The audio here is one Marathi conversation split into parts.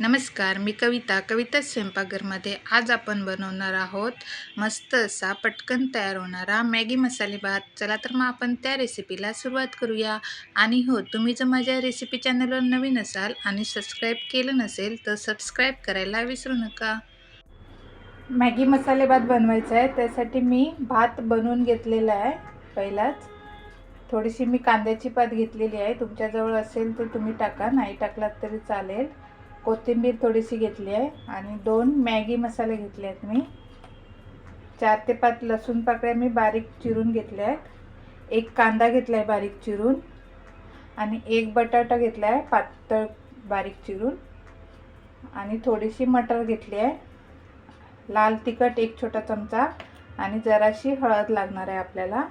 नमस्कार मी कविता. कविता स्वयंपाकघरमध्ये आज आपण बनवणार आहोत मस्त असा पटकन तयार होणारा मॅगी मसाले भात. चला तर मग आपण त्या रेसिपीला सुरुवात करूया. आणि हो तुम्ही जर माझ्या रेसिपी चॅनलवर नवीन असाल आणि सबस्क्राईब केलं नसेल तर सबस्क्राईब करायला विसरू नका. मॅगी मसाले भात बनवायचा आहे त्यासाठी मी भात बनवून घेतलेला आहे पहिलाच. थोडीशी मी कांद्याची पात घेतलेली आहे. तुमच्याजवळ असेल तर तुम्ही टाका नाही टाकलात तरी चालेल. कोथिंबीर थोडीशी घेतली आहे आणि दोन मॅगी मसाले घेतले आहेत मी. चार ते पाच लसूण पाकळ्या मी बारीक चिरून घेतल्या आहेत. एक कांदा घेतला आहे बारीक चिरून आणि एक बटाटा घेतला आहे पातळ बारीक चिरून. आणि थोडीशी मटर घेतली आहे. लाल तिखट एक छोटा चमचा आणि जराशी हळद लागणार आहे आपल्याला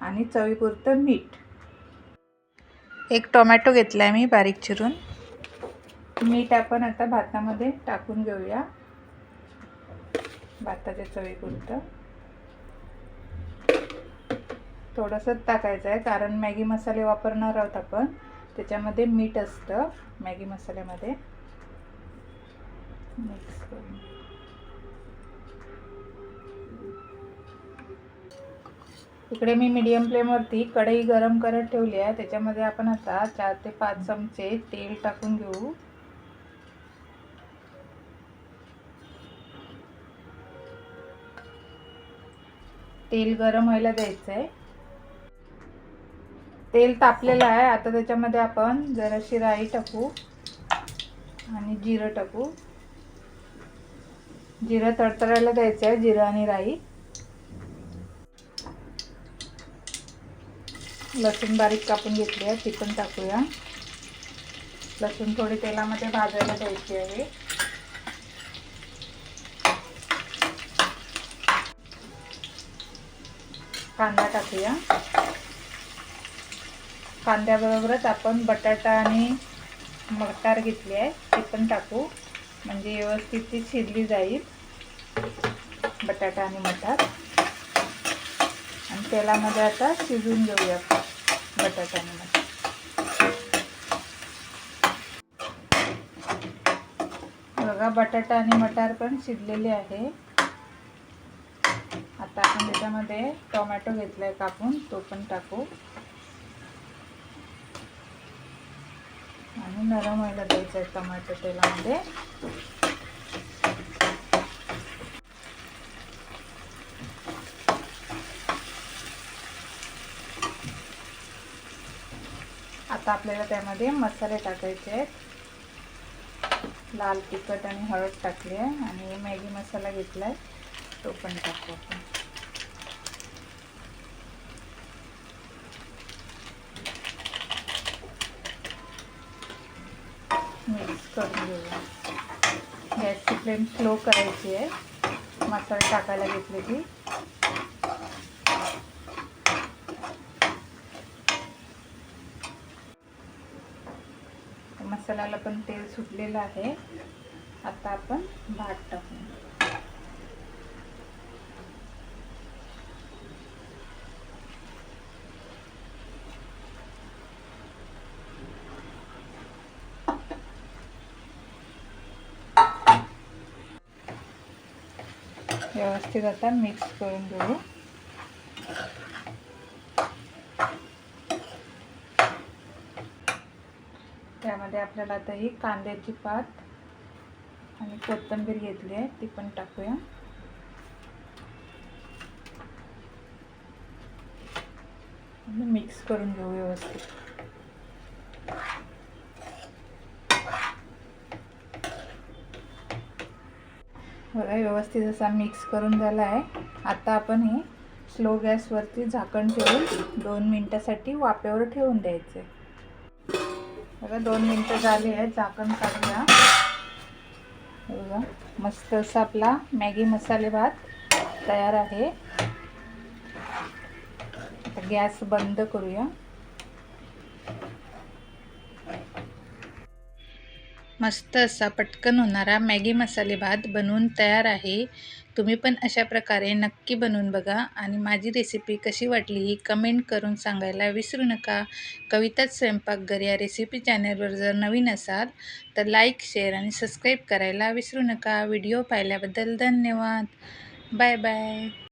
आणि चवीपुरतं मीठ. एक टोमॅटो घेतला आहे मी बारीक चिरून. मीठ आपण आता भातामध्ये टाकून घेऊया. भाताच्या चवीपुरतं. थोडंसंच टाकायचं आहे कारण मॅगी मसाले वापरणार आहोत आपण. त्याच्यामध्ये मीठ असतं मॅगी मसाल्यामध्ये. मिक्स करून. इकडे मी मीडियम फ्लेमवरती कढई गरम करत ठेवली आहे. त्याच्यामध्ये आपण आता चार ते पाच चमचे तेल टाकून घेऊ. तेल गरम व्हायला द्यायचं आहे तेल तापलेलं आहे. आता त्याच्यामध्ये आपण जराशी राई टाकू आणि जिरं टाकू. जिरं तडतडायला द्यायचं आहे जिरं आणि राई. लसूण बारीक कापून घेतली आहे ती पण टाकूया. लसूण थोडी तेलामध्ये भाजायला द्यायची आहे. कांदा टाकूया. कांद्याबरोबरच आपण बटाटा आणि मटार घेतली आहे ती पण टाकू. म्हणजे व्यवस्थित ती शिजली जाईल बटाटा आणि मटार. आणि तेलामध्ये आता शिजून घेऊया बटाटा आणि मटार. बघा बटाटा आणि मटार पण शिजलेले आहे. आता आपण त्याच्यामध्ये टोमॅटो घेतला आहे कापून तो पण टाकू. आणि नरम व्हायला द्यायचं आहे टोमॅटो तेलामध्ये. आता आपल्याला त्यामध्ये मसाले टाकायचे आहेत. लाल तिखट आणि हळद टाकली आहे आणि मॅगी मसाला घेतला आहे तो पण टाकू आपण. मिक्स करून घेऊया. गॅसची फ्लेम स्लो करायची आहे. मसाला टाकायला घेतली की मसाल्याला पण तेल सुटलेलं आहे. आता आपण भात टाकू व्यवस्थित आता मिक्स करून घेऊ त्यामध्ये आपल्याला आता ही कांद्याची पात आणि कोथिंबीर घेतली आहे ती पण टाकूया. मिक्स करून घेऊ व्यवस्थित. व्यवस्थित असा मिक्स करून झाला आहे. आता आपण हे स्लो गॅसवरती झाकण ठेवून दोन मिनटासाठी वाफेवर ठेवून द्यायचे. बघा दोन मिनटं झाली आहेत झाकण काढूया बघा मस्त असा आपला मॅगी मसाले भात तयार आहे. गॅस बंद करूया. मस्त असा पटकन होणारा मॅगी मसाले भात बनवून तयार आहे. तुम्ही पण अशा प्रकारे नक्की बनवून बघा आणि माझी रेसिपी कशी वाटली ही कमेंट करून सांगायला विसरू नका. कविताच स्वयंपाकघर या रेसिपी चॅनलवर जर नवीन असाल तर लाईक शेअर आणि सबस्क्राईब करायला विसरू नका. व्हिडिओ पाहिल्याबद्दल धन्यवाद. Bye bye